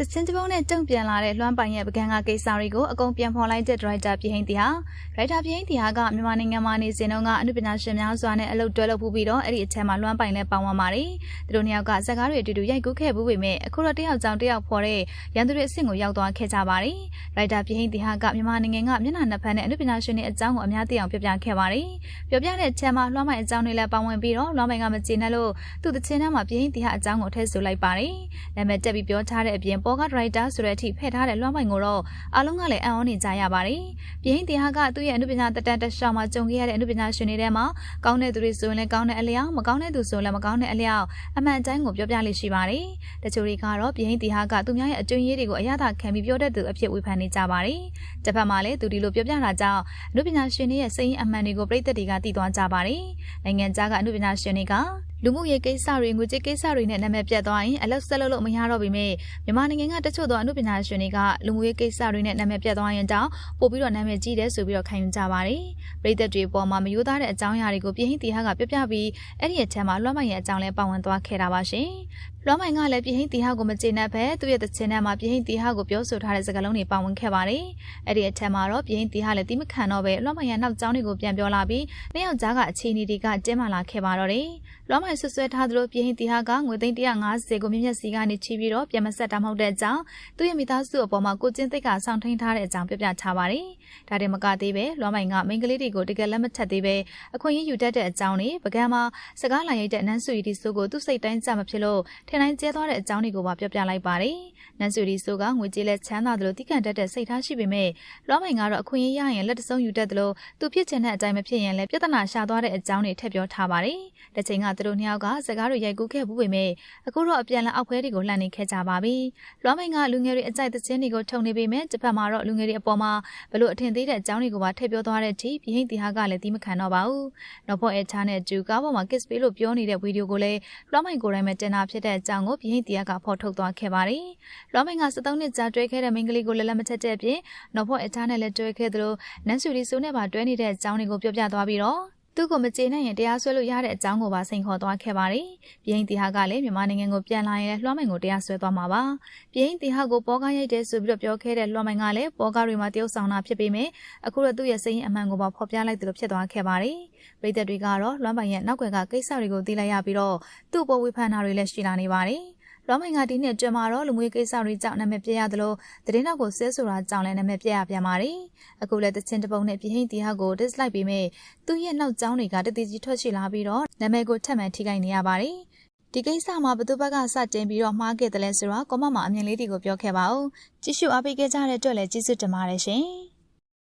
တချင်းတပုံးနဲ့တုံ့ပြန်လာတဲ့လွှမ်းပိုင်ရဲ့ပကံကကိစ္စတွေကိုအကုန်ပြန်ဖော်လိုက်တဲ့ဒရိုက်တာပြည်ဟိန်းတီဟာဒရိုက်တာပြည်ဟိန်းတီဟာကမြန်မာနိုင်ငံမှာနေစဉ်တုန်းကအမှုပညာရှင်များစွာနဲ့အလုပ်တွဲလုပ်မှုပြီးတော့အဲ့ဒီအချက်မှာလွှမ်းပိုင်နဲ့ပေါင်းဝပါတယ်။သူတို့နှစ်ယောက်ကဇက်ကားတွေအတူတူရိုက်ကူးခဲ့မှုပေမဲ့အခုတော့တယောက်ကြောင်တယောက်ဖော်တဲ့ရန်သူတွေအဆင့်ကိုရောက်သွားခဲ့ကြပါတယ်။ဒရိုက်တာပြည်ဟိန်းတီဟာကမြန်မာနိုင်ငံကမျက်နှာနှစ်ဖက်နဲ့အမှုပညာရှင်တွေအကြောင်းကိုအများသိအောင်ပြပြခဲ့ပါတယ်။ပြောပြတဲ့အချက်မှာလွှမ်းပိုင်အကြောင်းတွေလည်းပေါင်းဝင်ပြီးတော့လွှမ်းပိုင်ကမကျေနပ်လို့သူ့တချင်းထဲမှာပြည်ဟိန်းတီဟာအကြောင်းကိုထည့်ဆိုလိုက်ပါတယ်။နာမည်တက်ပြီးပြောထားတဲ့အပြင်ပေါ်ကဒရိုက်တာဆိုတဲ့အထိဖဲ့ထားတဲ့လွှမ်းပိုင်ကိုတော့အားလုံးကလည်းအံ့ဩနေကြရပါတယ်။ပြင်းတင်ဟာကသူ့ရဲ့အနုပညာတက်တန်တက်ရှောင်းမှာကြုံခဲ့ရတဲ့အနုပညာရှင်တွေထဲမှာကောင်းတဲ့သူတွေဆိုရင်လည်းကောင်းတဲ့အလျောက်မကောင်းတဲ့သူဆိုရင်လည်းမကောင်းတဲ့အလျောက်အမှန်တမ်းကိုပြောပြလိမ့်ရှိပါတယ်။တချို့တွေကတော့ပြင်းတင်ဟာကသူများရဲ့အကျွင့်ရည်တွေကိုအရသာခံပြီးပြောတတ်သူအဖြစ်ဝေဖန်နေကြပါတယ်။တစ်ဖက်မှာလည်းသူဒီလိုပြောပြတာကြောင့်အနုပညာရှင်တွေရဲ့စိတ်ရင်းအမှန်တွေကိုပြည်သက်တွေကသိသွားကြပါတယ်။နိုင်ငံခြားကအနုပညာရှင်တွေက လူမှုရေးကိစ္စတွေငွေကြေးကိစ္စတွေနဲ့နာမည်ပြတ်သွားရင်အလုပ်ဆက်လုပ်လို့မရတော့ပေမဲ့မြန်မာနိုင်ငံကတချို့သောအမှုပညာရှင်တွေကလူမှုရေးကိစ္စတွေနဲ့နာမည်ပြတ်သွားရင်တောင်ပို့ပြီးတော့နာမည်ကြီးတယ်ဆိုပြီးတော့ခံယူကြပါတယ်။ပြည်သက်တွေပေါ်မှာမယိုးသားတဲ့အကြောင်းအရာတွေကိုပြည်ဟင်းတီဟာကပြပြပြီးအဲ့ဒီအချက်မှာလွှမ်းမိုင်ရဲ့အကြောင်းလဲပါဝင်သွားခဲ့တာပါရှင်။ လွှမ်းမိုင်ကလည်းပြည်ဟင်းတီဟာကိုမကျေနပ်ဘဲသူ့ရဲ့တချင်ထဲမှာပြည်ဟင်းတီဟာကိုပြောဆိုထားတဲ့စကားလုံးတွေပါဝင်ခဲ့ပါတယ်။အဲ့ဒီအချက်မှာတော့ပြည်ဟင်းတီဟာလည်းတိမခံတော့ပဲလွှမ်းမိုင်ရဲ့နောက်ကြောင်းတွေကိုပြန်ပြောလာပြီးနှစ်ယောက်ကြားကအခြေအနေတွေကတင်းမာလာခဲ့ပါတော့တယ်။လွှမ်းမိုင်ဆွဆွဲထားသလိုပြည်ဟင်းတီဟာကငွေသိန်း150ကိုမြင့်မြတ်စီကနေချီပြီးတော့ပြန်မဆက်တာမဟုတ်တဲ့အကြောင်းသူ့ရဲ့မိသားစုအပေါ်မှာကိုကျင်းသိက်ကစောင့်ထိန်ထားတဲ့အကြောင်းပြပြချပါတယ်။ဒါတင်မကသေးပဲလွှမ်းမိုင်ကမိန်းကလေးတွေကိုတကယ်လက်မထက်သေးပဲအခွင့်အရေးယူတတ်တဲ့အကြောင်းတွေပကံမှာစကားလာရိုက်တဲ့နန်းစုရီတီဆိုကိုသူ့စိတ်တိုင်းကြမဖြစ်လို့ထင်တိုင်းကျဲသွားတဲ့အကြောင်းတွေကိုပါပြပြလိုက်ပါတယ်။နန်းစုရီဆိုကငွေကြေးလက်ချမ်းသာသလိုတိကျတတ်တဲ့စိတ်ထားရှိပေမဲ့လွှမ်းမိုင်ကတော့အခွင့်အရေးရရင်လက်တဆုံးယူတတ်သလိုသူဖြစ်ချင်တဲ့အတိုင်းမဖြစ်ရင်လည်းပြဿနာရှာသွားတဲ့အကြောင်းတွေထည့်ပြောထားပါတယ်။တစ်ချိန်ကသူတို့နှစ်ယောက်ကစကားတွေရိုက်ကူးခဲ့ဘူးပေမဲ့အခုတော့အပြန်လည်အောက်ဖွဲတွေကိုလှန်နေခဲ့ကြပါပြီ။လွှမ်းမိုင်ကလူငယ်တွေအကြိုက်သချင်းတွေကိုထုံနေပေမဲ့တစ်ဖက်မှာတော့လူငယ်တွေအပေါ်မှာဘလို့အထင်သေးတဲ့အကြောင်းတွေကိုပါထည့်ပြောသွားတဲ့အထိပြဟိန်တီဟာကလည်းတီးမခံတော့ပါဘူး။နောက်ဖို့အဲချားနဲ့ဂျူကားပေါ်မှာ kiss ပေးလို့ပြောနေတဲ့ဗီဒီယိုကိုလည်းလွှမ်းမိုင်ကိုယ်တိုင်ပဲတင်တာဖြစ်တဲ့အကြောင်းကိုပြဟိန်တီဟာကဖော်ထုတ်သွားခဲ့ပါတယ်။လွှမ်းမိုင်က73နှစ်ကြာတွဲခဲ့တဲ့မိန်းကလေးကိုလည်းလက်မထက်တဲ့အပြင်နောက်ဖို့အဲချားနဲ့လည်းတွဲခဲ့သလိုနန်းစုရီဆိုနဲ့ပါတွဲနေတဲ့အကြောင်းတွေကိုပြောပြသွားပြီးတော့ သူ့ကိုမကျေနပ်ရင်တရားစွဲလို့ရတဲ့အကြောင်းကိုပါစိန်ခေါ်သွားခဲ့ပါတယ်။ပြင်းတီဟာကလည်းမြန်မာနိုင်ငံကိုပြန်လာရင်လည်းလွှမ်းမိုင်ကိုတရားစွဲသွားမှာပါ။ပြင်းတီဟာကိုပေါ်ကားရိုက်တယ်ဆိုပြီးတော့ပြောခဲ့တဲ့လွှမ်းမိုင်ကလည်းပေါ်ကားတွေမှာတရုပ်ဆောင်တာဖြစ်ပေမဲ့အခုတော့သူ့ရဲ့စိတ်ရင်းအမှန်ကိုပါဖော်ပြလိုက်သလိုဖြစ်သွားခဲ့ပါတယ်။ပြည်သက်တွေကတော့လွှမ်းပိုင်ရဲ့နောက်ွယ်ကကိစ္စတွေကိုသိလိုက်ရပြီးတော့သူ့ပေါ်ဝေဖန်တာတွေလည်းရှိလာနေပါတယ်။ လွမ်းမိုင်ကဒီနှစ်ကျွမ်းမှာတော့လူမှုရေးကိစ္စတွေကြောင့်နာမည်ပြရသလိုသတင်းတော့ကိုဆဲဆိုတာကြောင့်လည်းနာမည်ပြရပြန်ပါတယ်။အခုလည်းတချင်းတပုံနဲ့ပြည်ဟိန်တီဟာကို dislike ပေးမဲ့သူ့ရဲ့နောက်ကျောင်းတွေကတတိကြီးထွက်ရှိလာပြီးတော့နာမည်ကိုထပ်မံထိခိုက်နေရပါတယ်။ဒီကိစ္စမှာဘသူဘက်ကစတင်ပြီးတော့မှားခဲ့တယ်လဲဆိုတော့ကောမမအမြင်လေးတွေကိုပြောခဲ့ပါဦး။ကြည့်ရှုအားပေးခဲ့ကြတဲ့အတွက်လည်းကျေးဇူးတင်ပါတယ်ရှင်။